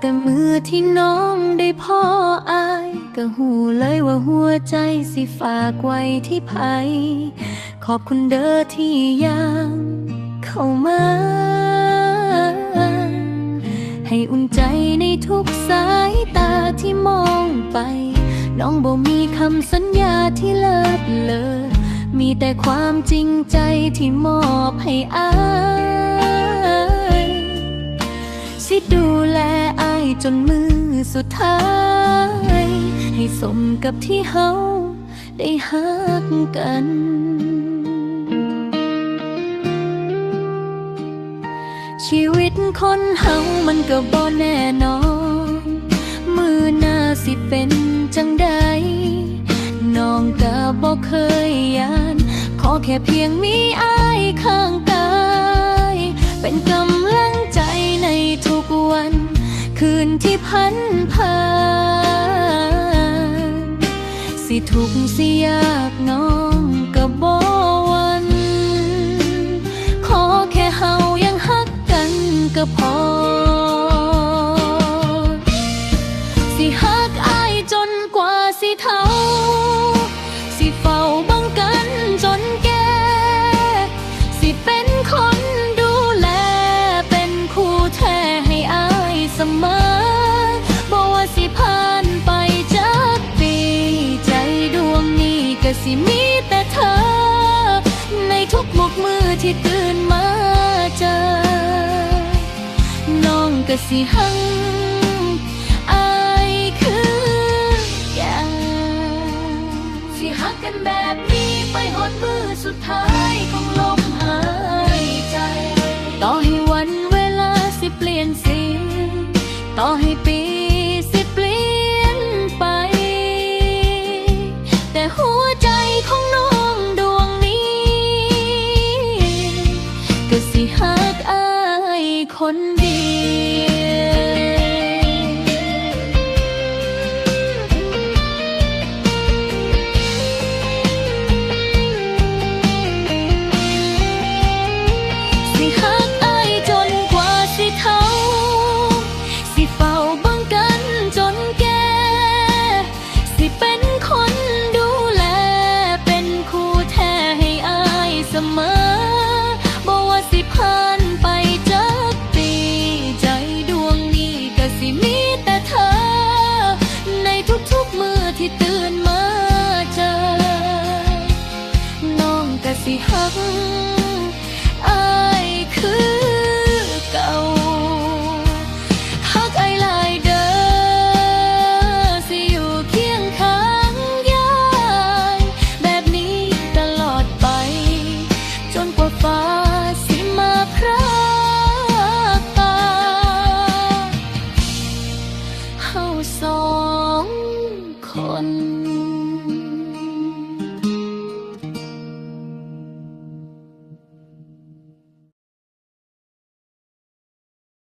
แต่มือที่น้องได้พ่ออายก็หูเลยว่าหัวใจสิฝากไว้ที่ไผขอบคุณเด้อที่ยังเข้ามา ให้อุ่นใจในทุกสายตาที่มองไป น้องบ่มีคำสัญญาที่เลิศเลอมีแต่ความจริงใจที่มอบให้อาย สิดูแล จนมือสุดท้าย ให้สมกับที่เฮาได้ฮักกัน ชีวิตคนเฮามันก็บ่แน่นอน มือหน้าสิเป็นจังใดน้องก็บ่เคยยาน ขอแค่เพียงมีอายข้างกาย เป็นกำ ผันผ่านสิทุกสิยากน้องกะบ่หวัน ขอแค่เฮายังฮักกันก็พอ สิฮัก ที่ตื่นมาเจอ น้องก็สิหังอายคืออย่าสิหักกันแบบนี้ไปหดมือสุดท้ายของลมหายใจ ต่อให้วันเวลาสิเปลี่ยนสีต่อให้ คนดี ที่ตื่นมาเจอ น้องก็สิหักอายคือเก่าหักอายหลายเด้อสิอยู่เคียงข้างยายแบบนี้ตลอดไป จนกว่าฟ้าสิมาพรากตาเฮาสอง คน